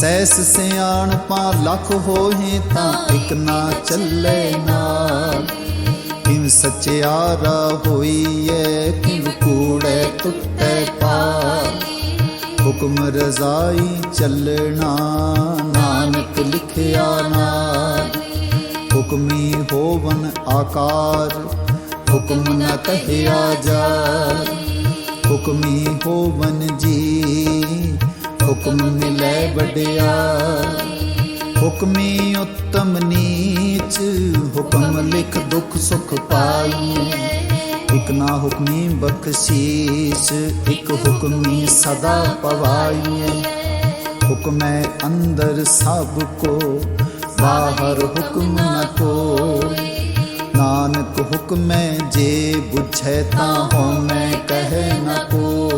Cess ਸਿਆਣਪਾਂ lakh ਲਖ ਹੋਏ ਤਾਂ ਇਕ ਨਾ ਚੱਲੇ ਨਾਲ। ਕਿਵ ਸਚਿਆਰਾ ਹੋਈਐ, ਕਿਵ ਕੂੜੈ ਟੁੱਟੈ ਪਾਰ ਹੁਕਮ ਰਜ਼ਾਈ ਚੱਲਣਾ, ਨਾਨਕ ਲਿਖਿਆ ਨਾਮ ਹੁਕਮੀ ਹੋਵਨ ਆਕਾਰ, ਹੁਕਮ ਨ ਕਹਿਆ ਜਾ ਹੁਕਮੀ ਹੋਵਨ ਜੀ ਹੁਕਮ ਮਿਲੈ ਵਡਿਆ। ਹੁਕਮੀ ਉਤਮ ਨੀਚ, ਹੁਕਮ ਲਿਖ ਦੁਖ ਸੁਖ ਪਾਈ। ਇਕ ਨਾ ਹੁਕਮੀ ਬਖਸ਼ੀਸ਼, ਇਕ ਹੁਕਮੀ ਸਦਾ ਪਵਾਈਏ ਹੁਕਮੈ ਅੰਦਰ ਸਭ ਕੋ, ਬਾਹਰ ਹੁਕਮ ਨ ਕੋਈ। ਨਾਨਕ ਹੁਕਮੈ ਜੇ ਬੁਝੈ ਤਾਂ ਹਉਮੈ ਕਹਿ ਨ ਕੋਈ।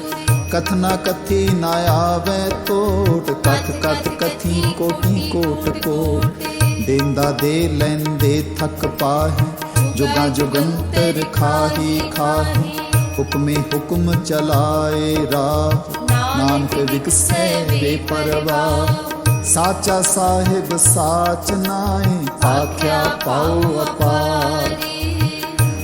ਕਥਨਾ ਕਥੀ ਨਾ ਆਵੇ ਟੋਟ ਕਥ ਕਥ ਕਥੀ ਕੋਟੀ ਕੋਟ ਕੋ। ਦੇਂਦਾ ਦੇ ਲੈਂਦੇ ਥਕ ਪਾਹੀ, ਜੁਗਾ ਜੁਗੰਤਰ ਖਾਹੀ ਖਾਹੀ। ਹੁਕਮੇ ਹੁਕਮ ਚਲਾਏ ਰਾਹ, ਨਾਨਕ ਵਿਕਸੈ ਬੇਪਰਵਾਹ। ਸਾਚਾ ਸਾਹਿਬ ਸਾਚ ਨਾਏ ਆਖਿਆ ਪਾਉ ਅਪਾਰ।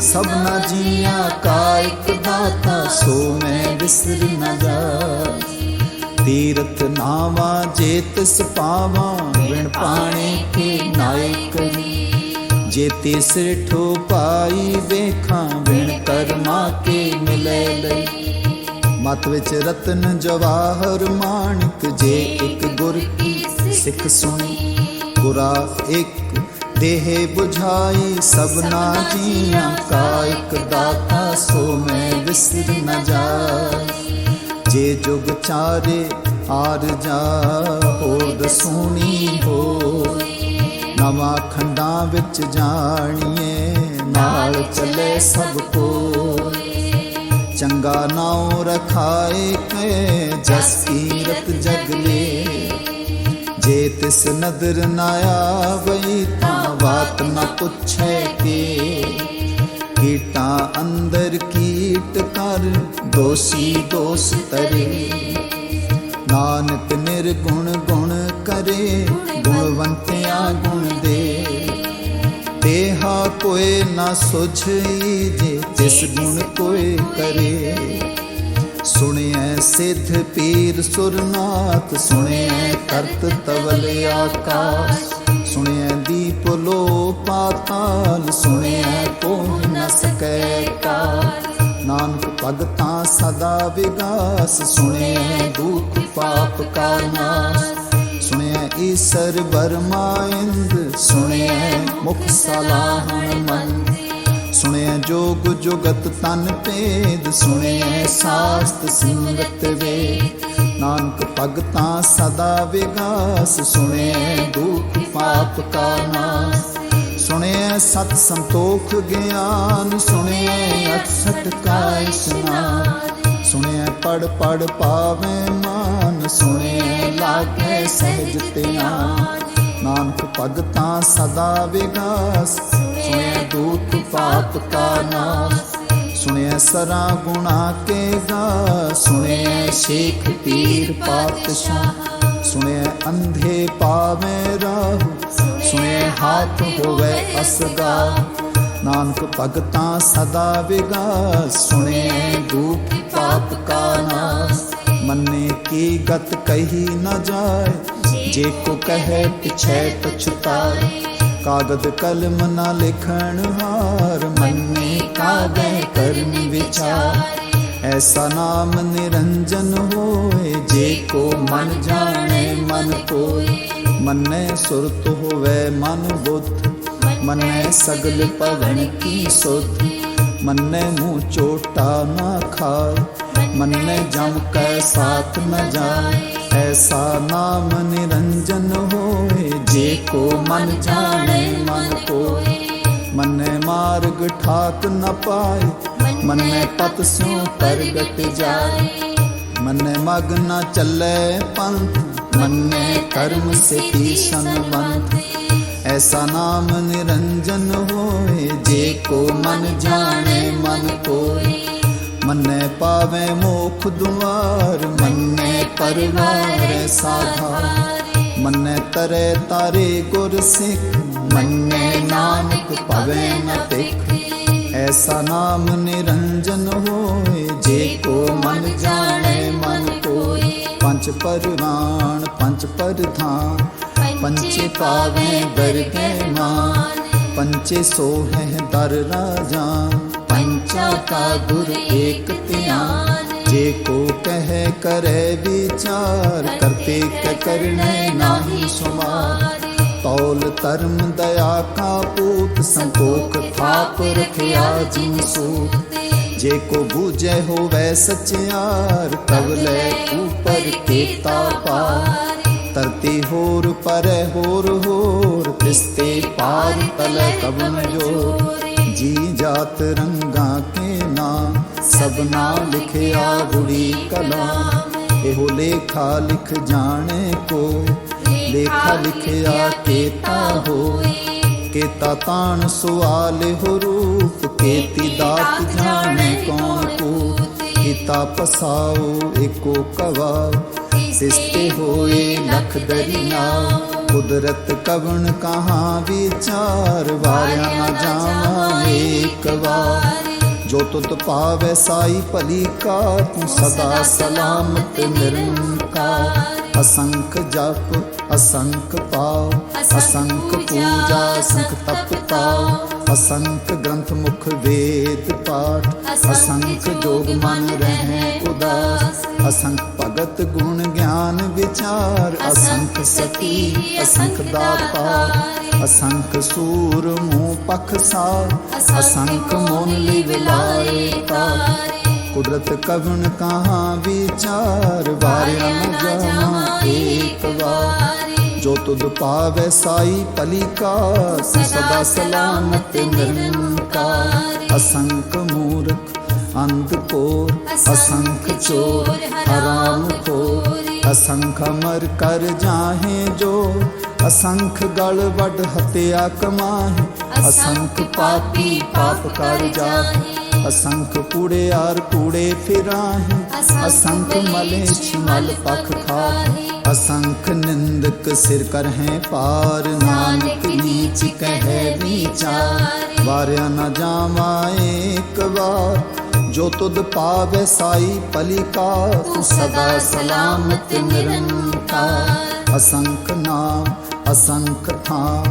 ਸਭਨਾ ਜੀਆਂ ਕਾ ਇੱਕ ਦਾਤਾ, ਸੋ ਮੈਂ ਵਿਸਰ ਨ ਜਾਏ। ਤੀਰਥ ਨਾਵਾ ਜੇ ਤਿਸ ਪਾਵਾਂ ਵਿਣ ਪਾਣੇ ਕੇ ਨਾਇਕ ਜੇ ਤਿਸ ਠੋ ਪਾਈ ਵੇਖਾਂ ਵਿਣ ਕਰਮਾ ਕੇ ਮਿਲੇ ਲਈ। ਮਤ ਵਿੱਚ ਰਤਨ ਜਵਾਹਰ ਮਾਣਕ, ਜੇ ਇੱਕ ਗੁਰ ਕੀ ਸਿੱਖ ਸੁਣੀ। ਗੁਰਾ ਇੱਕ ਦੇਹ 부ਝਾਈ ਸਭਨਾ ਜੀਆਂ ਕਾ ਇੱਕ ਦਾਤਾ ਸੋ ਮੈਂ ਵਿਸਰ ਨ ਜਾਏ। ਜੇ ਜੁਗ ਚਾਰੇ ਆਰ ਜਾ ਹੋਦ ਸੋਣੀ ਹੋ ਨਵਾਂ ਖੰਡਾਂ ਵਿੱਚ ਜਾਣੀਏ, ਨਾਲ ਚੱਲੇ ਸਭ ਕੋਈ ਚੰਗਾ ਨਾਉ ਰਖਾਏ ਕੇ ਜਸ ਕੀਰਤ ਜਗ ਲੇ। ਤਿਸ ਨਦਰ ਨਾ ਆਵਈ ਤਾਂ ਬਾਤ ਨਾ ਪੁੱਛੈ ਕੇ ਕੀਟਾਂ ਅੰਦਰ ਕੀਟ ਕਰ ਦੋਸੀ ਦੋਸ ਨਾਨਕ ਨਿਰਗੁਣ ਗੁਣ ਕਰੇ ਗੁਣਵੰਤਿਆ ਗੁਣ ਦੇ ਦੇਹਾ ਕੋਏ ਨਾ ਸੁਝਈ ਜੇ ਜਿਸ ਗੁਣ ਕੋਏ ਕਰੇ ਸੁਣਿਐ ਸਿੱਧ ਪੀਰ ਸੁਰਨਾਥ ਸੁਣਿਐ ਕਰਤ ਤਵਲ ਆਕਾਸ ਪੁਲੋ ਦੀਪ ਲੋ ਪਾਤਾਲ ਸੁਣਿਐ ਕੋਹ ਨ ਸਕੈ ਕਾਲ। ਨਾਨਕ ਭਗਤਾਂ ਸਦਾ ਵਿਗਾਸ ਸੁਣਿਆ ਦੁਖ ਪਾਪ ਕਾ ਨਾਸ। ਸੁਣਿਐ ਈਸਰ ਬਰਮਾਇੰਦ ਸੁਣਿਐ ਮੁਖ ਸਲਾਹਣ ਮਨ ਸੁਣਿਐ ਜੋਗ ਜੁਗਤ ਤਨ ਭੇਦ, ਸੁਣਿਆ ਸਾਸਤ ਸਿਮਰਤ ਵੇ ਨਾਨਕ ਭਗਤਾਂ ਸਦਾ ਵਿਗਾਸ ਸੁਣਿਆ ਦੁਖ ਪਾਪ ਕਾ ਨਾਸ। ਸੁਣਿਐ ਸਤ ਸੰਤੋਖ ਗਿਆਨ, ਸੁਣਿਐ ਅਠਸਠ ਕਾ ਇਸ਼ਨਾਨ ਸੁਣਿਐ ਪੜ ਪੜ ਪਾਵੇ ਮਾਨ, ਸੁਣਿਐ ਲਾਗੇ ਸਹਿਜ ਧਿਆਨ। ਨਾਨਕ ਭਗਤਾਂ ਸਦਾ ਵਿਗਾਸ। ਸੁਣਿਐ ਦੂਤ ਪਾਪ ਕਾ ਨਾਸ। ਸੁਣਿਐ ਸਰਾ ਗੁਣਾ ਕੇ ਗਾ ਸੁਣਿਐ ਸ਼ੇਖ ਪੀਰ ਪਾਤਸ਼ਾਹ। ਸੁਣਿਐ ਅੰਧੇ ਪਾਵੇਂ ਰਾਹੂ ਸੁਣਿਐ ਹਾਥ ਹੋਵੇ ਅਸਦਾ ਨਾਨਕ ਭਗਤਾਂ ਸਦਾ ਵਿਗਾਸ ਸੁਣਿਐ ਦੁਖ ਪਾਪ ਕਾ ਨਾਸ। ਮੰਨੇ ਕੀ ਗਤ ਕਹੀ ਨਾ ਜਾਏ, ਜੇ ਕੋ ਕਹੇ ਪਿਛੈ ਪਛਤਾਏ ਕਾਗਦ ਕਲਮ ਨਾ ਲਿਖਣ ਹਾਰ, ਮੰਨੇ ਕਾਗੈ ਕਰਨ ਵਿਚਾਰ। ਐਸਾ ਨਾਮ ਨਿਰੰਜਨ ਹੋਏ, ਜੇ ਕੋ ਮਨ ਜਾਣੇ ਮਨ ਕੋਇ, ਮੰਨੇ ਸੁਰਤ ਹੋਵੇ ਮਨ ਬੁੱਧ, ਮੰਨੇ ਸਗਲ ਪਵਨ ਕੀ ਸੁਧ, ਮੰਨੇ ਮੂੰਹ ਚੋਟਾ ਨਾ ਖਾਏ ਮੰਨੇ ਜਮ ਕੈ ਸਾਥ ਨ ਜਾਏ ਐਸਾ ਨਾਮ ਨਿਰੰਜਨ ਹੋਏ ਜੇ ਕੋ ਮਨ ਜਾਣੇ ਮਨ ਕੋਇ, ਮੰਨੇ ਮਾਰਗ ਠਾਕ ਨ ਪਾਏ ਮੰਨੇ ਪਤ ਸਿਉ ਪ੍ਰਗਟ ਜਾਏ ਮੰਨੇ ਮਗ ਨ ਚੱਲੇ ਪੰਥ ਮੰਨੇ ਕਰਮ ਸਿਤੀ ਸੰਬੰਧ ਐਸਾ ਨਾਮ ਨਿਰੰਜਨ ਹੋਏ, ਜੇ ਕੋ ਮਨ ਜਾਣੇ, ਮਨ ਕੋਇ ਮੰਨੇ ਪਾਵੇ ਮੋਖ ਦੁਆਰ, ਮੰਨੇ ਪਰਵਾਰ ਸਾਧਾ ਮੰਨੇ ਤਰੇ ਤਾਰੇ ਗੁਰ ਸਿੱਖ, ਮੰਨੇ ਨਾਨਕ ਪਵੇ ਨ ਤਿਖ। ਐਸਾ ਨਾਮ ਨਿਰੰਜਨ ਹੋਏ, ਜੇ ਕੋ ਮਨ ਜਾਣੇ, ਮਨ ਪੰਜ ਪਰਵਾਨ ਪੰਜ ਪਰਧਾਨ ਪੰਚੇ ਪਾਵੇ ਦਰਗੇ ਮਾਨ ਪੰਚੇ ਸੋਹੈ ਦਰ ਰਾਜਾਨ ਪੰਚਾ ਕਾ ਗੁਰ ਏਕ ਧਿਆਨ। ਜੇ ਕੋ ਕਹੈ ਕਰੈ ਵਿਚਾਰ ਕਰਤੇ ਕ ਕਰਨੇ ਨਾਹੀ ਸੁਮਾਰ। ਤੌਲ ਧਰਮ ਦਇਆ ਕਾ ਪੂਤ ਸੰਤੋਖ ਥਾਪ ਰਖਿਆ ਜਿਨ ਸੂਤ। ਜੇ ਕੋ ਬੂਝੈ ਹੋਵੇ ਸਚਿਆਰ ਤਵ ਉਪਰ ਕੀਤਾ ਪਾਰ ਧਰਤੀ ਹੋਰ ਪਰੈ ਹੋਰ ਹੋਰ ਤਿਸਤੇ ਪਾਰ ਤਲੇ ਕਬਨ ਜੋ ਜੀ ਜਾਤ ਰੰਗਾ ਕੇ ਨਾਮ ਸਭਨਾ ਲਿਖਿਆ ਗੁੜੀ ਕਲਾਮ ਇਹੋ ਲੇਖਾ ਲਿਖ ਜਾਣੇ ਕੋਈ ਲੇਖਾ ਲਿਖਿਆ ਕੇਤਾ ਹੋਏ ਕੇਤਾ ਤਾਣ ਸੁਆਲ ਹੋ ਰੂਪ ਕੇਤੀ ਦਾਤ ਜਾਣੇ ਕੌਣ ਕੋ ਕੀਤਾ ਪਸਾਓ, ਏਕੋ ਕਵਾ। ਸਿਸਤੇ ਹੋਏ ਲਖ ਦਰਿਆ ਕੁਦਰਤ ਕਵਣ ਕਹਾਂ ਵਿਚਾਰ। ਵਾਰਿਆ ਨਾ ਜਾਵਾਂ ਏਕ ਵਾਰ। ਜੋ ਤੁਤ ਪਾਵੈ ਸਾਈ ਭਲੀ ਕਾ ਤੂੰ ਸਦਾ ਸਲਾਮਤ ਨਿਰੰਕਾਰ। ਅਸੰਖ ਜਪ ਅਸੰਖ ਪਾਉ ਅਸੰਖ ਪੂਜਾ ਅਸੰਖ ਤਪ ਤਾਉ ਅਸੰਖ ਗ੍ਰੰਥ ਮੁਖ ਵੇਦ ਪਾਠ ਅਸੰਖ ਜੋਗ ਮਨ ਰਹਿ ਉਦਾਸ ਅਸੰਖ ਭਗਤ ਗੁਣ ਗਿਆਨ ਵਿਚਾਰ ਅਸੰਖ ਸਤੀ ਅਸੰਖ ਦਾਤਾ ਅਸੰਖ ਸੂਰ ਮੂਹ ਪਖ ਸਾਰ ਅਸੰਖ ਮੋਨ ਲਿਵ ਲਾਏ ਤਾਰ। ਕੁਦਰਤ ਕਵਣ ਕਹਾਂ ਵਿਚਾਰ? ਵਾਰਿਆ ਨ ਜਾਵਾਂ ਏਕ ਵਾਰ। ਜੋ ਤੁਧ ਪਾਵੈ ਸਾਈ ਭਲੀ ਕਾ ਤੂੰ ਸਦਾ ਸਲਾਮਤ ਨਿਰੰਕਾਰ। ਅਸੰਖ ਮੂਰਖ ਅੰਧ ਕੋਰ ਅਸੰਖ ਚੋਰ ਹਰਾਮ ਖੋਰ। ਅਸੰਖ ਅਮਰ ਕਰ ਜਾਹੇ ਜੋ ਅਸੰਖ ਗਲ ਵੱਡ ਹਤਿਆ ਕਮਾਹੇ। ਅਸੰਖ ਪਾਪੀ ਪਾਪ ਕਰ ਜਾਹੇ। ਅਸੰਖ ਕੂੜਿਆਰ ਕੂੜੇ ਫਿਰਾਹੇ ਅਸੰਖ ਮਲੇਛ ਮਲ ਪਖ ਖਾਹੇ। ਅਸੰਖ ਨਿੰਦਕ ਸਿਰ ਕਰਹਿ ਪਾਰ ਨਾਨਕ ਨੀਚ ਕਹਿ ਵਿਚਾਰ। ਵਾਰਿਆ ਨਾ ਜਾਵਾ ਏਕ ਵਾਰ ਜੋ ਤੁਧ ਪਾਵੇ ਸਾਈ ਪਲਿਕਾ ਤੂੰ ਸਦਾ ਸਲਾਮਤ ਨਿਰੰਕਾਰ। ਅਸੰਖ ਨਾਮ ਅਸੰਖ ਥਾਂ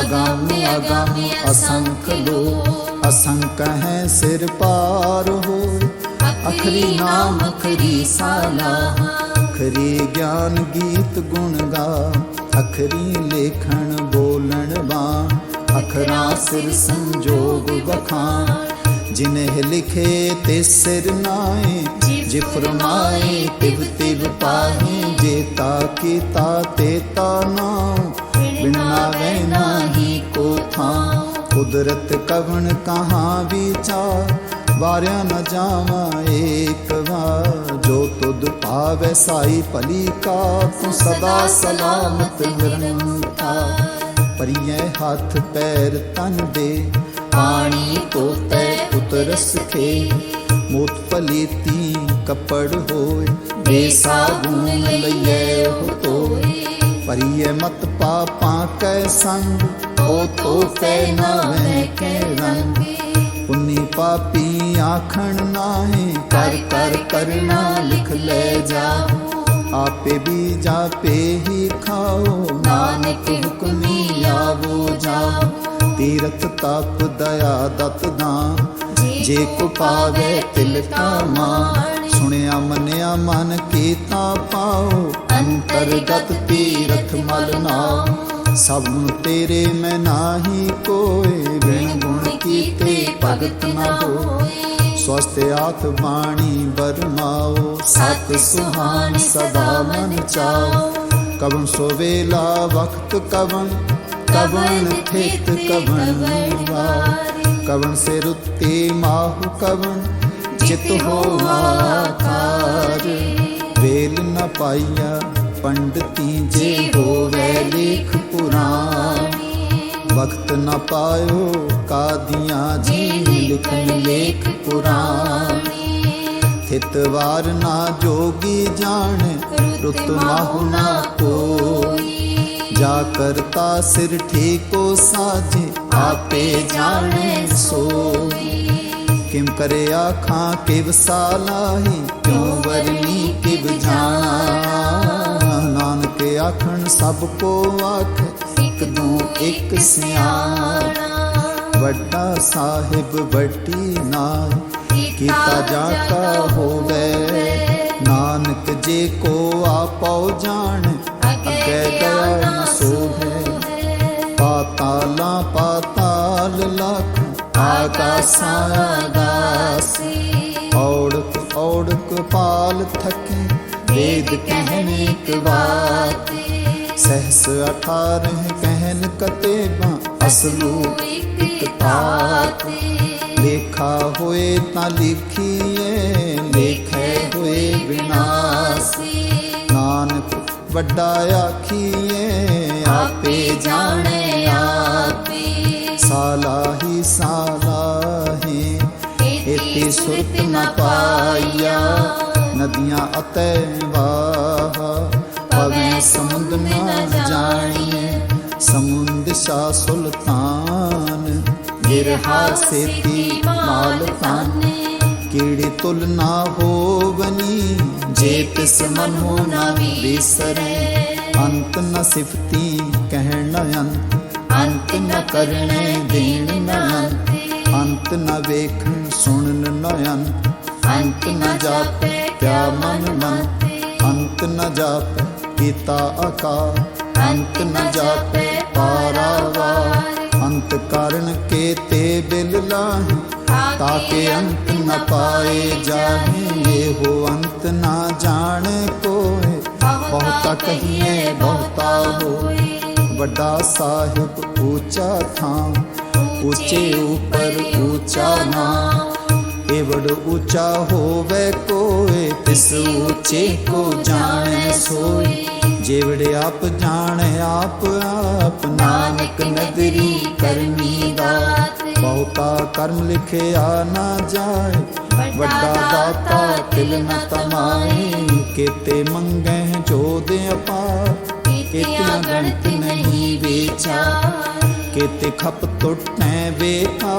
ਅਗੰਮ ਅਗੰਮ ਅਸੰਖ ਲੋ ਅਸੰਖ ਹੈ ਸਿਰ ਪਾਰ ਹੋਏ। ਅਖਰੀ ਨਾਮ ਅਖਰੀ ਸਾਲਾ। ਅਖਰੀ ਗਿਆਨ ਗੀਤ ਗੁਣ ਗਾ। ਅਖਰੀ ਲੇਖਣ ਬੋਲਣ ਬਾਣ ਅਖਰਾਂ ਸਿਰ ਸੰਜੋਗ ਵਖਾਣ। ਜਿਨਹਿ ਲਿਖੇ ਤੇ ਸਿਰ ਨਾਏ। ਜੇ ਫਰਮਾਏ ਤਿਵ ਤਿਵ ਪਾਹੇ। ਜੇਤਾ ਕੀਤਾ ਤੇ ਤਾ ਨਾਮ ਬਿਨਾ ਵੈ ਨਾਹੀ ਕੋ ਥਾਂ। ਕੁਦਰਤ ਕਵਣ ਕਹਾ ਵਿਚਾਰ? ਵਾਰਿਆ ਨ ਜਾਵਾ ਏਕ ਵਾਰ। ਜੋ ਤੁਧ ਪਾਵੈ ਸਾਈ ਭਲੀ ਕਾ ਤੂੰ ਸਦਾ ਸਲਾਮਤ ਨਿਰੰਕਾਰ। ਪਰਿਐ ਹੱਥ ਪੈਰ ਤਨ ਦੇ, ਪਾਣੀ ਤੋਤੈ ਉਤਰਸ ਖੇ। ਮੋਤ ਪਲੀਤੀ ਕੱਪੜ ਹੋਏ ਦੇ ਸਾਬੂਨ ਲਈਐ ਉਹ ਤੋਏ। ਪਰਿਐ ਮਤ ਪਾਪਾਂ ਕੈ ਸੰਗ ਉਹ ਤੋਪੈ ਨਾਵੇਂ ਕੈ ਰੰਗ ਪੁੰਨੀ ਪਾਪੀ ਆਖਣ ਨਾਹੀ, ਕਰ ਕਰ ਕਰਨਾ ਲਿਖ ਲੈ ਜਾਓ ਆਪੇ ਵੀ ਜਾਪੇ ਹੀ ਖਾਓ, ਨਾਨਕ ਹੁਕਮੀ ਆਵੋ ਜਾਓ ਤੀਰਥ ਤਪ ਦਇਆ ਦਤ ਦਾਨ, ਜੇ ਕੋ ਪਾਵੇ ਤਿਲ ਕਾ ਮਾਨ ਸੁਣਿਆ ਮੰਨਿਆ ਮਨ ਕੀਤਾ ਪਾਓ, ਅੰਤਰਗਤ ਤੀਰਥ ਮਲ ਨਾਮ ਸਭ ਨੂੰ ਤੇਰੇ ਮੈਂ ਨਾਹੀ ਕੋਏ ਬਿਨ ਗੁਣ ਕੀਤੇ ਭਗਤ ਨਾ ਹੋਏ। ਸਵਸਤ ਆਤ ਬਾਣੀ ਬਰਮਾਓ ਸਤ ਸੁਹਾਨ ਸਦਾ ਮਨ ਚਾਓ। ਕਵਨ ਸੋ ਵੇਲਾ ਵਕਤ ਕਵਨ ਕਵਨ ਥਿਤ ਕਵਨ ਵਾਰ। ਕਵਨ ਸੇ ਰੁੱਤੇ ਮਾਹੁ ਕਵਨ ਚਿਤ ਹੋਵਾਕਾਰ ਵੇਲ ਨ ਪਾਈਆ ਪੰਡਤੀ ਜੇ ਹੋਵੇ ਲੇਖ ਪੁਰਾਣ। ਵਕਤ ਨਾ ਪਾਇਓ ਕਾਦੀਆਂ ਜੀ ਲਿਖਨ ਲੇਖ ਪੁਰਾਣੀ। ਥਿਤ ਵਾਰ ਨਾ ਜੋਗੀ ਜਾਣ, ਰੁਤ ਮਾਹੁ ਨਾ ਕੋਈ। ਜਾ ਕਰਤਾ ਸਿਰ ਠੀਕੋ ਸਾਜੇ ਆਪੇ ਜਾਣੇ ਸੋਈ। ਕਿਮ ਕਰੇ ਆਖਾਂ ਕਿਵ ਸਾਲਾਹੀ, ਕਿਉ ਵਰਨੀ ਕਿਵ ਜਾਣਾ। ਆਖਣ, ਸਭ ਕੋ ਆਖ, ਇਕ ਦੂ ਇਕ ਸਿਆਣਾ। ਵੱਡਾ ਸਾਹਿਬ, ਵੱਡੀ ਨਾਮ ਕੀਤਾ ਜਾ ਹੋਵੇ। ਨਾਨਕ ਜੇ ਕੋ ਆਪਉ ਜਾਣ, ਅੱਗੇ ਦਇਆ ਨ ਸੋਹੇ। ਪਾਤਾਲਾਂ, ਪਾਤਾਲ ਲਖ, ਆਕਾਸਾਂ ਆਗਾਸੀ ਔੜਕ ਔੜਕ ਪਾਲ ਥਕੇ ਵੇਦ ਕਹਿਨ ਇੱਕ ਬਾਤ ਸਹਸ ਅਠਾਰਹ ਕਹਿਨ ਕਤੇਬਾਂ ਅਸਲੂ ਇੱਕ ਤਾਤ ਲੇਖਾ ਹੋਏ ਤਾਂ ਲਿਖੀਏ ਲੇਖੇ ਹੋਏ ਵਿਨਾਸੀ ਨਾਨਕ ਵੱਡਾ ਆਖੀਏ ਆਪੇ ਜਾਣੇ ਆਪੇ ਸਾਲਾਹੀ ਸਾਲਾਹੀ ਇਤੀ ਸੁਰਤ ਨ ਪਾਇਆ ਨਦੀਆਂ ਅਤੈ ਵਾਹ ਪਵੇਂ ਸਮੁੰਦ ਨ ਜਾਣੀਏ ਸਮੁੰਦ ਸ਼ਾ ਸੁਲਤਾਨ, ਗਿਰਹਾ ਸੇਤੀ ਮਾਲ ਤਾਨੇ ਤੁਲਨਾ ਤੁਲ ਨਾ ਹੋਵਨੀ, ਜੇ ਤਿਸ ਮਨੋ ਨਾ ਵਿਸਰੇ। ਅੰਤ ਨ ਸਿਫਤੀ ਕਹਿਣ ਨ ਅੰਤ ਅੰਤ ਨ ਕਰਨੇ ਦੇਣ ਨ ਅੰਤ ਅੰਤ ਨ ਵੇਖਣ ਸੁਣਨ ਨ ਅੰਤ ਅੰਤ ਨ ਜਾਪੈ ਕਿਆ ਮਨ ਮਨ ਅੰਤ ਨ ਜਾਪੈ ਕੀਤਾ ਆਕਾਰ। ਅੰਤ ਨ ਜਾਪੈ ਪਾਰਾਵਾਰ। ਅੰਤ ਕਾਰਨ ਕੇ ਤੇ ਬਿਲ ਲਾਹੀ। ਤਾਕੇ ਅੰਤ ਨ ਪਾਏ ਜਾਹੇ। ਇਹੋ ਅੰਤ ਨਾ ਜਾਣ ਕੋਏ। ਬਹੁਤਾ ਕਹੀਏ, ਬਹੁਤਾ ਹੋਏ। ਵੱਡਾ ਸਾਹਿਬ ਉੱਚਾ ਥਾਂ। ਉੱਚੇ ਉੱਪਰ ਉੱਚਾ ਨਾਮ। ਏਵੜ ਉੱਚਾ ਹੋਵੇ ਕੋਏ, ਤਿਸ ਉੱਚੇ ਕੋ ਜਾਣੈ ਸੋਈ ਜੇਵੜ ਆਪ ਜਾਣੈ, ਆਪ ਆਪ ਨਾਨਕ ਨਦਰੀ ਕਰਮੀ ਦਾਤ। ਬਹੁਤਾ ਕਰਮ ਲਿਖਿਆ ਨਾ ਜਾਏ, ਵੱਡਾ ਦਾਤਾ ਤਿਲ ਨ ਤਮਾਏ। ਕੀਤੇ ਮੰਗੈ ਜੋਦ ਅਪਾਰ, ਕੀਤਿਆਂ ਗਣਤ ਨਹੀਂ ਵਿਚਾਰ। ਕੀਤੇ ਖਪ ਟੁੱਟੈ ਵੇਖਾ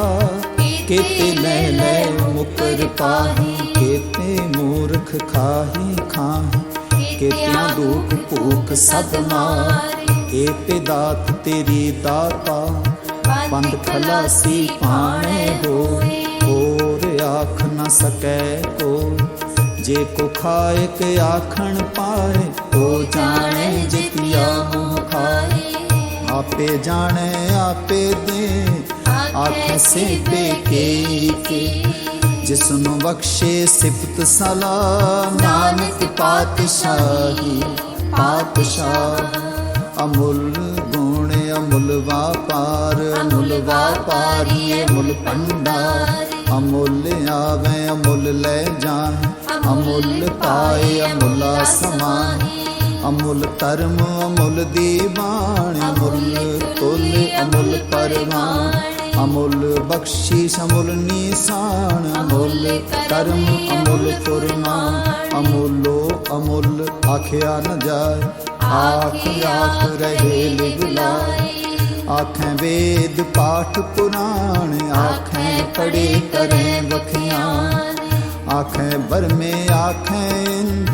ਕੀਤੇ ਲੈ ਲੈ ਮੁਕਰ ਪਾਹੀ। ਕੀਤੇ ਮੂਰਖ ਖਾਹੀ ਖਾਹੀ। ਕੀਤਿਆਂ ਦੁਖ ਭੂਖ ਸਦ ਮਾਰ ਏਤੇ ਦਾਤ ਤੇਰੀ ਦਾਤਾ ਪੰਦ ਖਲਾਸੀ ਪਾਣੇ ਹੋਏ ਹੋਰ ਆਖ ਨਾ ਸਕੈ ਕੋ ਜੇ ਕੋ ਖਾਏ ਕੇ ਆਖਣ ਪਾਏ। ਉਹ ਜਾਣੇ ਜਿਤਿਆ ਮੋਹ ਖਾਏ ਆਪੇ ਜਾਣੇ, ਆਪੇ ਦੇ। ਆਖੇ ਸੇ ਕੇ ਕੇ ਜਿਸ ਨੂੰ ਬਖਸ਼ੇ ਸਿਫਤ ਸਲਾ ਨਾਨਕ ਪਾਤਸ਼ਾਹੀ ਪਾਤਸ਼ਾਹ ਅਮੁੱਲ ਗੁਣ ਅਮੁੱਲ ਵਾਪਾਰ ਅਮੁੱਲ ਵਾਪਾਰੀ ਮੁੱਲ ਭੰਡਾਰ ਅਮੁੱਲ ਆਵੇ ਅਮੁੱਲ ਲੈ ਜਾਏ ਅਮੁੱਲ ਪਾਏ ਅਮੁੱਲਾ ਸਮਾਨ ਅਮੁੱਲ ਧਰਮ ਅਮੁੱਲ ਦੀਵਾਨ ਅਮੁੱਲ ਤੁਲ ਅਮੁੱਲ ਪਰਵਾਨ ਅਮੁੱਲ ਬਖਸ਼ੀਸ਼ ਅਮੁੱਲ ਨੀਸਾਨ ਅਮੁੱਲ ਕਰਮ ਅਮੁੱਲ ਫੁਰਮਾਨ ਅਮੁੱਲੋ ਅਮੁੱਲ ਆਖਿਆ ਨ ਜਾਏ। ਆਖ ਆਖ ਰਹੇ ਲਿਵਲਾਏ ਆਖੇ ਵੇਦ ਪਾਠ ਪੁਰਾਣ ਆਖੇ ਪੜੇ ਕਰੇ ਵਖਿਆਨ। ਆਖੇ ਬਰਮੇ ਆਖੇ ਇੰਦ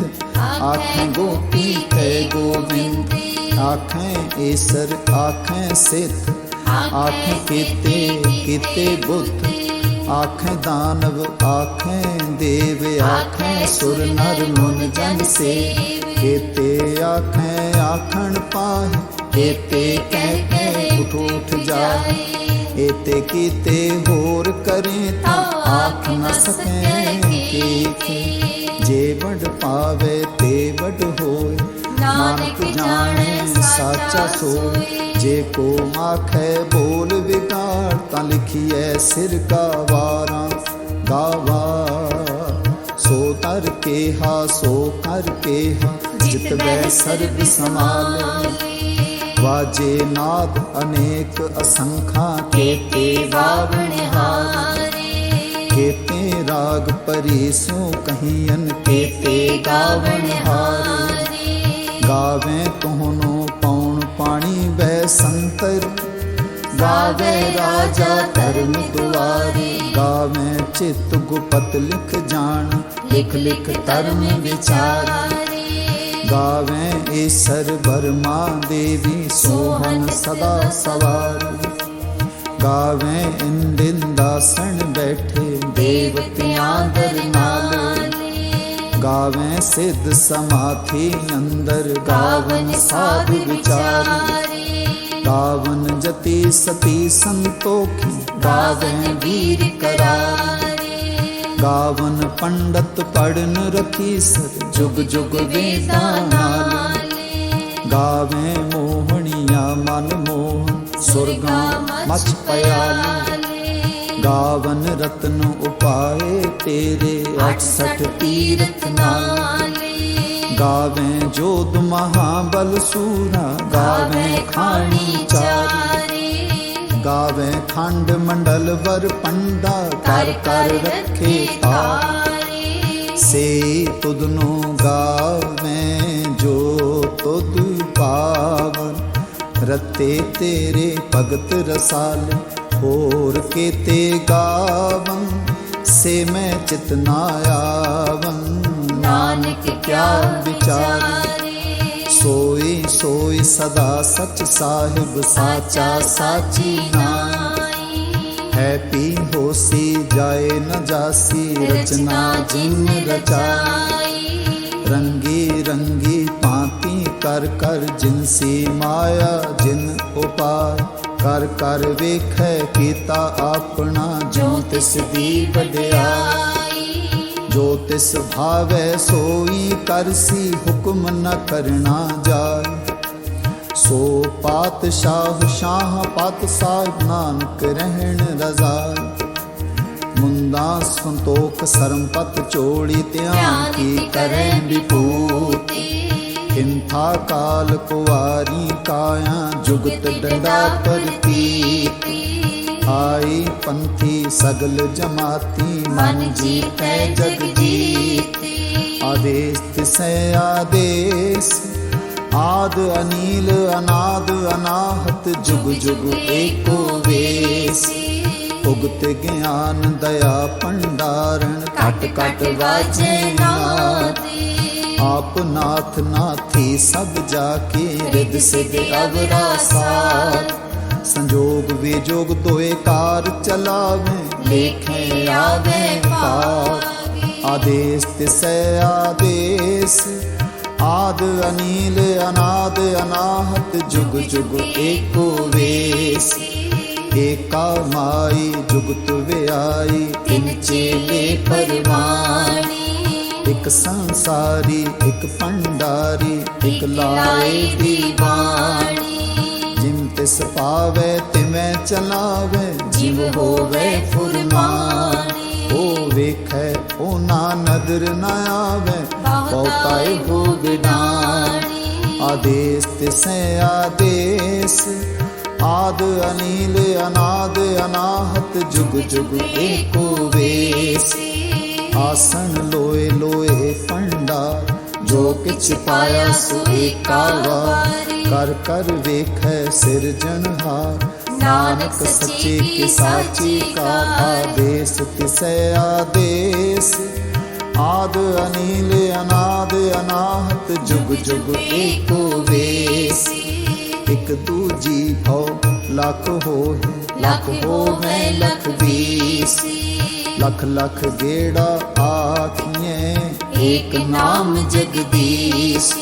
ਆਖੇ ਗੋਪੀ ਤੇ ਗੋਬਿੰਦ। ਆਖੇ ਈਸਰ ਆਖੇ ਸਿੱਧ ਆਖੇ ਕੀਤੇ ਕੀਤੇ ਬੁੱਧ ਆਖੇ ਦਾਨਵ ਆਖੇ ਦੇਵ ਆਖੇ ਸੁਰ ਨਰ ਮਨ ਜਨ ਸੇ ਕੀਤੇ ਆਖੇ ਆਖਣ ਪਾਹੇ ਕੀਤੇ ਕਹਿ ਕਹਿ ਉਠ ਉਠ ਜਾਏ ਏਤੇ ਕੀਤੇ ਹੋਰ ਕਰੇ ਤਾਂ ਆਖ ਨ ਸਕੈ ਕੀ ਜੇ ਵਡ ਪਾਵੇ ਤੇ ਵਡ ਹੋਏ ਨਾਨਕ ਜਾਣੈ ਸਾਚਾ ਸੋਏ ਜੇ ਕੋ ਆਖੈ ਬੋਲ ਵਿਕਾਰ ਤਾਂ ਲਿਖੀਐ ਸਿਰ ਕਾ ਵਾਰਾਂ। ਗਾਵਾ, ਸੋ ਤਰ ਕੇ ਹਾ, ਸੋ ਕਰ ਕੇ ਹਾ, ਜਿਤ ਸਰਬ ਸਮਾਲੇ ਵਾਜੇ ਨਾਦ ਅਨੇਕ ਅਸੰਖਾਂ ਕੇਤੇ ਵਾਵਣ ਹਾਰੇ। ਕੇਤੇ ਰਾਗ ਪਰੀ ਸੋ ਕਹੀਨ ਕੇਤੇ ਗਾਵਣ ਹਾਰੇ। ਗਾਵੇ ਤੋਹਨੋ ਪੌਣ ਪਾਣੀ ਬੈ ਸੰਤਰ ਗਾਵੇ ਰਾਜਾ ਧਰਮ ਦੁਆਰੇ। ਗਾਵੇ ਚਿਤ ਗੁਪਤ ਲਿਖ ਜਾਣ। ਲਿਖ ਲਿਖ ਧਰਮ ਵਿਚਾਰੇ। ਗਾਵੇ ਈਸਰ ਬਰਮਾ ਦੇਵੀ ਸੋਹਣ ਸਦਾ ਸਵਾਰ। ਗਾਵੇ ਇੰਦਿਨ ਦਾਸਣ ਬੈਠੇ ਦੇਵਤਿਆਂ ਦਰ ਨਾਲ। ਗਾਵੇ ਸਿੱਧ ਸਮਾਥੀ ਅੰਦਰ। ਗਾਵਨ ਸਾਧ ਵਿਚਾਰ। ਗਾਵਨ ਜਤੀ ਸਤੀ ਸੰਤੋਖੀ ਗਾਵੇ ਵੀਰ ਕਰਾਰੇ। ਗਾਵਨ ਪੰਡਤ ਪੜਨ ਰਖੀ ਸਰ ਜੁਗ ਜੁਗ ਵੇਦਾਂ ਨਾਲ। ਗਾਵੇ ਮੋਹਣੀਆਂ ਮਨ ਮੋਹਨ ਸੁਰਗਾ ਮਚ ਪਿਆਲੀ। ਗਾਵਨ ਰਤਨ ਉਪਾਏ ਤੇਰੇ 68 ਤੀਰਥ ਨਾਲ ਗਾਵੇ ਜੋਦ ਮਹਾਬਲ ਸੂਰਾ ਗਾਵੇ ਖਾਣੀ ਚਾਰੀ। ਗਾਵੇ ਖੰਡ ਮੰਡਲ ਵਰ ਪੰਡਾ ਕਰ ਕਰ ਰੱਖੇ ਤਾਰੇ। ਸੇ ਤੁਧ ਨੂੰ ਗਾਵੇ ਜੋ ਤੁਧ ਪਾਵਨ ਰਤੇ ਤੇਰੇ ਭਗਤ ਰਸਾਲ ਹੋਰ ਕੀਤੇ ਗਾਵੰ ਸੇ ਮੈਂ ਚਿਤ ਨਾ ਆਵੰ ਨਾਨਕ ਕਿਆ ਵਿਚਾਰੀ। ਸੋਈ ਸੋਈ ਸਦਾ ਸਚ ਸਾਹਿਬ ਸਾਚਾ ਸਾਚੀ ਨਾਈ ਹੈ ਪੀ ਹੋਸੀ ਜਾਏ ਨ ਜਾਸੀ ਰਚਨਾ ਜਿਨ ਰਚਾਈ। ਰੰਗੀ ਰੰਗੀ ਭਾਂਤੀ ਕਰ ਕਰ ਜਿਨਸੀ ਮਾਇਆ ਜਿਨ ਉਪਾਰ। ਕਰ ਕਰ ਵੇਖੈ ਕੀਤਾ ਆਪਣਾ ਜੋ ਤਿਸ ਦੀ ਵਡਿਆਈ। ਜੋ ਤਿਸ ਭਾਵੈ ਸੋਈ ਕਰਸੀ ਹੁਕਮ ਨ ਕਰਨਾ ਜਾਏ। ਸੋ ਪਾਤਸ਼ਾਹ ਸ਼ਾਹ ਪਤ ਸਾਹਿਬ ਨਾਨਕ ਰਹਿਣ ਰਜ਼ਾਈ ਮੁੰਦਾ ਸੰਤੋਖ ਸਰਮਪਤ ਚੋੜੀ ਧਿਆਨ ਕੀ ਕਰੈ ਵਿਭੂਤੀ ਕਿੰਥਾ ਕਾਲ ਕੁਵਾਰੀ ਕਾਇਆ ਜੁਗਤ ਡੰਡਾ ਪਰਤੀਤੀ ਆਈ ਪੰਥੀ ਸਗਲ ਜਮਾਤੀ ਮਨ ਜੀਤੈ ਜਗ ਜੀਤੀ। ਆਦੇਸ ਤਿਸੈ ਆਦੇਸ। ਆਦ ਅਨੀਲ ਅਨਾਦ ਅਨਾਹਤ ਜੁਗ ਜੁਗ ਏਕੋ ਵੇਸ। ਉਗਤ ਗਿਆਨ ਦਇਆ ਭੰਡਾਰਨ ਘਟ ਘਟ ਵਾਜੇ ਨਾਦੀ ਆਪ ਨਾਥ ਨਾਥੀ ਸਭ ਜਾ ਕੇ ਰਿਦ ਸਿਧ ਅਵਰਾ ਸਾਰ ਸੰਜੋਗ ਵਿਜੋਗ ਦੋਏ ਕਾਰ ਚਲਾਵੇ। ਲੇਖੇ ਆਵੇ ਪਾਰ ਆਦੇਸ ਤਿਸੈ ਆਦੇਸ। ਆਦ ਅਨੀਲ ਅਨਾਦ ਅਨਾਹਤ ਜੁਗ ਜੁਗ ਏਕੋ ਵੇਸ। ਏਕਾ ਮਾਈ ਜੁਗਤ ਵਿਆਈ ਤਿਨ ਚੇਲੇ ਪਰਵਾਣੀ। ਇੱਕ ਸੰਸਾਰੀ ਇੱਕ ਭੰਡਾਰੀ ਇੱਕ ਲਾਏ ਦੀਵਾਨੀ। ਜਿਮ ਤਿਸ ਪਾਵੇ ਤਿਵੇਂ ਚਲਾਵੇ, ਜਿਵ ਹੋਵੇ ਫੁਰਮਾਨੀ ਉਹ ਵੇਖੈ ਉਹ ਨਾ ਨਦਰ ਨ ਆਵੇ ਬਹੁਤਾਏ ਹੋ ਵਿਡਾਣੀ ਆਦੇਸ ਤਿਸੈ ਆਦੇਸ, ਆਦ ਅਨੀਲ ਅਨਾਦ ਅਨਾਹਤ, ਜੁਗ ਜੁਗ ਏਕੋ ਵੇਸ ਆਸਨ ਲੋਏ ਲੋਏ ਫੰਡਾ ਜੋ ਕਿਛ ਪਾਇਆ ਸੋ ਏਕਾ ਵਾਰ ਕਰ ਕਰ ਵੇਖੈ ਸਿਰਜਣਹਾਰ ਨਾਨਕ ਸੱਚੇ ਕੀ ਸਾਚੀ ਕਾ ਆਦੇਸ ਤਿਸੈ ਆਦੇਸ। ਆਦ ਅਨੀਲ, ਅਨਾਦ, ਅਨਾਹਤ, ਜੁਗ ਜੁਗ ਏਕੋ ਵੇਸ। ਇਕ ਦੂਜੀ ਭਉ ਲੱਖ ਹੋਏ, ਲੱਖ ਹੋਵੇ, ਲੱਖ ਵੀਸ। ਲੱਖ ਲਖ ਗੇੜਾ ਆਖੀਏ ਏਕ ਨਾਮ ਜਗਦੀਸ਼।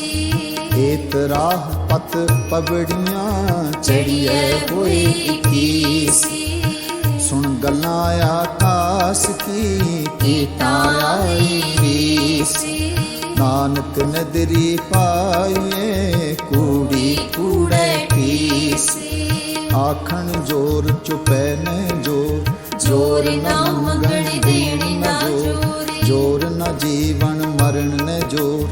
ਏਤ ਰਾਹ ਪਤ ਪਬੜੀਆਂ ਚੜੀਏ ਹੋਏ ਇਕੀਸ ਸੁਣ ਗੱਲਾਂ ਆਕਾਸ ਕੀ ਕੀਤਾ ਆਈ ਰੀਸ ਨਾਨਕ ਨਦਰੀ ਪਾਈਏ ਕੂੜੀ ਕੂੜੇ ਪੀਸ। ਆਖਣ ਜੋਰ ਚੁਪੈ ਨ ਜੋਰ ਜੋਰ ਨਾ ਮੰਗਣ ਦੇਣ ਨਾ ਜੋਰ ਜੋਰ ਨਾ ਜੀਵਨ ਮਰਨ ਨ ਜੋਰ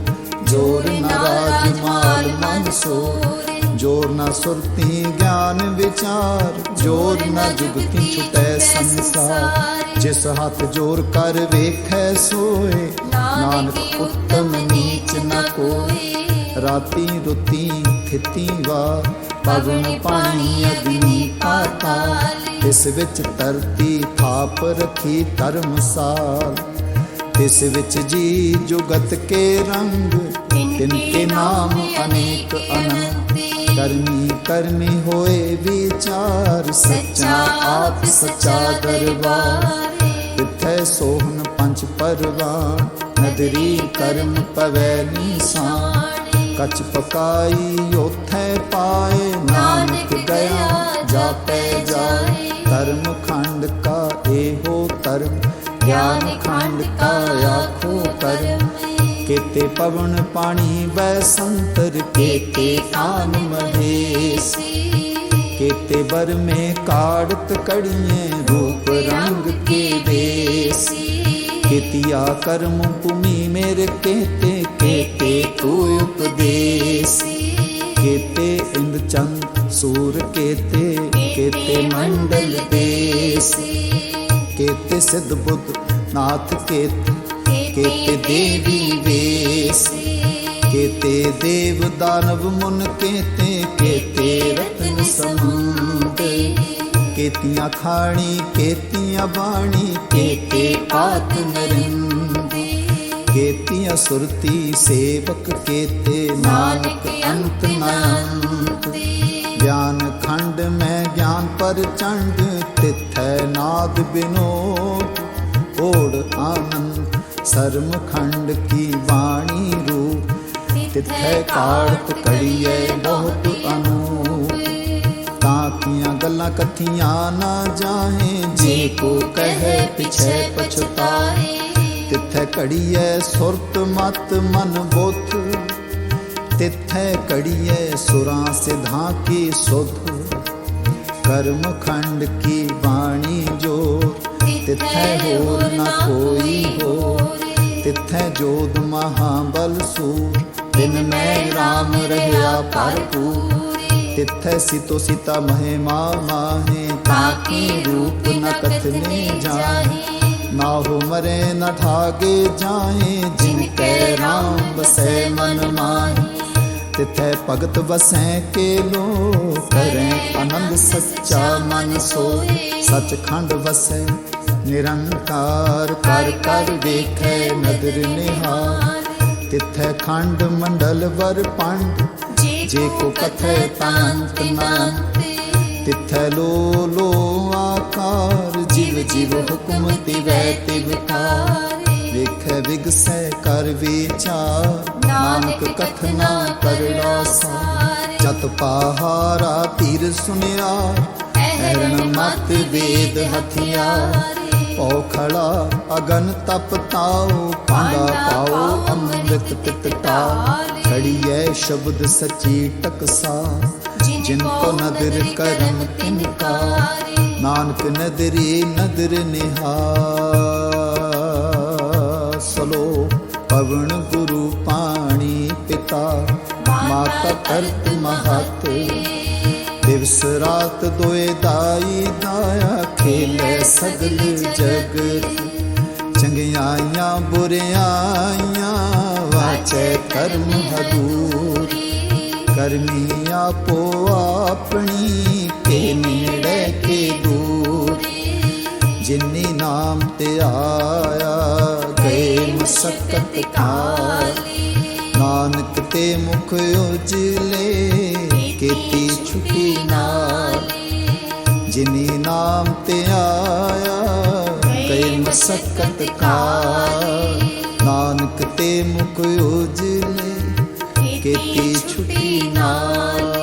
ਜੋਰ ਨਾ ਰਾਜ ਮਾਲ ਮਨ ਸੋਰ ਜੋਰ ਨਾ ਸੁਰਤੀ ਗਿਆਨ ਵਿਚਾਰ ਜੋਰ ਨਾ ਜੁਗਤੀ ਛੁਟੈ ਸੰਸਾਰ। ਜਿਸ ਹੱਥ ਜੋਰ ਕਰ ਵੇਖੈ ਸੋਏ ਨਾਨਕ ਉੱਤਮ ਨੀਚ ਨ ਕੋਈ ਰਾਤੀ ਰੁਤੀ ਥਿਤੀ ਵਾ ਪਵਨ ਪਾਣੀ ਅਗਨੀ ਪਾਤਾਲ। ਇਸ ਵਿੱਚ ਧਰਤੀ ਥਾਪ ਰਖੀ ਧਰਮਸਾਲ। ਇਸ ਵਿੱਚ ਜੀ ਜੁਗਤ ਕੇ ਰੰਗ ਤਿਨ ਕੇ ਨਾਮ ਅਨੇਕ ਅਨੰਤ, ਕਰਮੀ ਕਰਮੀ ਹੋਏ ਵਿਚਾਰ, ਸੱਚਾ ਆਪ ਸੱਚਾ ਦਰਬਾਰ। ਤਿੱਥੈ ਸੋਹਨ ਪੰਜ ਪਰਵਾਨ, ਨਦਰੀ ਕਰਮ ਪਵੈ ਨੀਸਾਨ। ਕਛ ਪਕਾਈ ਉਥੈ ਪਾਏ, ਨਾਨਕ ਗਿਆ ਜਾਪੈ ਜਾਏ। ਧਰਮ ਖੰਡ ਕਾ ਇਹੋ ਧਰਮ ਗਿਆਨ ਖੰਡ ਕਾ ਆਖੋ ਕਰਮ ਕੇਤੇ ਪਵਨ ਪਾਣੀ ਬੈ ਸੰਤਰ ਕੇਤੇ ਆਨ ਮਹੇਸ ਕੇਤੇ ਬਰ ਮੇ ਕਾੜਤ ਕੜੀਏ ਰੂਪ ਰੰਗ ਕੇ ਵੇਸ ਕਿਤਿਆ ਕਰਮ ਭੂਮੀ ਮੇਰੇ ਕੇਤੇ ਕੇਤੇ ਤੂ ਉਪਦੇਸ ਕੇਤੇ ਇੰਦ ਚੰਦ ਸੂਰ ਕੇਤੇ ਕੇਤੇ ਮੰਡਲ ਦੇਸ ਕੇਤੇ ਸਿੱਧ ਬੁੱਧ ਨਾਥ ਕੇਤੇ ਕੇਤੇ ਦੇਵੀ ਵੇਸ, ਕੇਤੇ ਦੇਵ ਦਾਨਵ ਮੁਨ ਕੇਤੇ ਕੇਤੇ ਰਤਨ ਸਮੁੰਦ। ਕੇਤੀਆਂ ਖਾਣੀ, ਕੇਤੀਆਂ ਬਾਣੀ, ਕੇਤੇ ਆਤ ਨਰਿੰਦ। ਕੇਤੀਆਂ ਸੁਰਤੀ ਸੇਵਕ, ਕੇਤੇ ਨਾਨਕ ਅੰਤ ਨਾਨਤ ਗਿਆਨ ਖੰਡ ਮੈਂ ਗਿਆਨ ਪਰ ਚੰਡ, ਤਿਥੈ ਨਾਦ ਬਿਨੋਦ। ਓੜ ਆਨੰਦ ਸਰਮਖੰਡ ਕੀ ਬਾਣੀ ਰੂਪ? ਤਿਥੈ ਕਾੜਤ ਕੜੀਐ ਬਹੁਤ ਅਨੂਪ। ਤਾਂ ਕੀਆਂ ਗੱਲਾਂ ਕਥੀਆਂ ਨਾ ਜਾਹੇ, ਜੇ ਕੋ ਕਹੇ ਪਿਛੇ ਪਛਤਾਏ। ਤਿਥੈ ਕੜੀਐ ਸੁਰਤ ਮਤ ਮਨ ਬੁੱਧ। ਤਿਥੈ ਕੜੀਐ ਸੁਰਾਂ ਸਿਧਾਂ ਕੀ ਸੁਧ। ਕਰਮ ਖੰਡ ਕੀ ਬਾਣੀ ਜੋ ਤਿੱਥੈ ਹੋਰ ਨ ਕੋਈ ਹੋਰ ਤਿੱਥੈ ਜੋਦ ਮਹਾਬਲ ਸੂ। ਦਿਨ ਮੈਂ ਰਾਮ ਰਹਿਆ ਭਰਪੂਰ। ਤਿੱਥੈ ਸਿਤੋ ਸਿਤਾ ਮਹਿਮਾ ਮਾਹੇ। ਤਾਕੀ ਰੂਪ ਨ ਕਥਨੇ ਜਾਹੇ। ਨਾ ਹੋ ਮਰੇ ਨ ਠਾਗੇ ਜਾਏ ਜਿਨ ਕੈ ਰਾਮ ਬਸੈ ਮਨ ਮਾਹੀ। ਤਿਥੈ ਭਗਤ ਵਸੈ ਕੇ ਲੋ ਕਰੈ ਆਨੰਦ ਸੱਚਾ ਮਨ ਸੋਏ। ਸਚਖੰਡ ਵਸੈ ਨਿਰੰਕਾਰ ਕਰ ਕਰ ਦੇਖੈ ਨਦਰ ਨਿਹਾਰ। ਤਿਥੈ ਖੰਡ ਮੰਡਲ ਵਰ ਪੰਡ। ਜੇ ਕੋ ਕਥੈ ਤਾਂਤ ਨਾਂਤ। ਤਿਥੈ ਲੋ ਲੋ ਆਕਾਰ। ਜਿਵ ਜਿਵ ਹੁਕਮ ਤਿਵੈ ਤਿਵਕਾਰ ਵੇਖੈ ਵਿਗਸੈ ਕਰ ਵਿਚਾਰ। ਨਾਨਕ ਕਥਨਾ ਕਰਨਾ ਸਾਰ ਜਤ ਪਾਹਾਰਾ ਧੀਰ ਸੁਨਿਆ ਐਰਣ ਮਤ ਵੇਦ ਹਥਿਆਰ। ਪਉ ਖੜਾ ਅਗਨ ਤਪ ਤਾਉ ਪਾਂਡਾ ਪਾਉ ਅੰਮ੍ਰਿਤ ਤਿਤ ਟਾਲ ਖੜੀਐ ਸ਼ਬਦ ਸਚੀ ਟਕਸਾ। ਜਿਨ ਕੋ ਨਦਰ ਕਰਮ ਤਿਨ ਕਾ ਨਾਨਕ ਨਦਰੀ ਨਦਰ ਨਿਹਾਰ। ਸਲੋ ਪਵਨ ਗੁਰੂ ਪਾਣੀ ਪਿਤਾ। ਮਾਤਾ ਕਰਤ ਮਹਤ। ਦਿਵਸ ਰਾਤ ਦੋਏ ਦਾਈ ਦਾਇਆ ਖੇਲੇ ਸਗਲ ਜਗਤ ਚੰਗਿਆਈਆਂ, ਬੁਰਿਆਈਆਂ, ਵਾਚੈ ਕਰਮ ਹਦੂਰ। ਕਰਮੀ ਆਪੋ ਆਪਣੀ ਕੇ ਨੇੜੇ ਕੇ ਦੂਰ। ਜਿਨੀ ਨਾਮ ਤੇ ਆਇਆ, ਗਏ ਮਸਕਤ ਖਾਲੀ ਨਾਨਕ ਤੇ ਮੁਖ ਉਜਲੇ, ਕੀਤੀ ਨਾਮ ਤੇ ਆਇਆ। ਗਏ ਮਸਕਤ ਕਾਲ। ਨਾਨਕ ਤੇ ਮੁਖ ਉਜਲੇ। ਕੀਤੀ ਛੁਟੀ ਨਾਲ।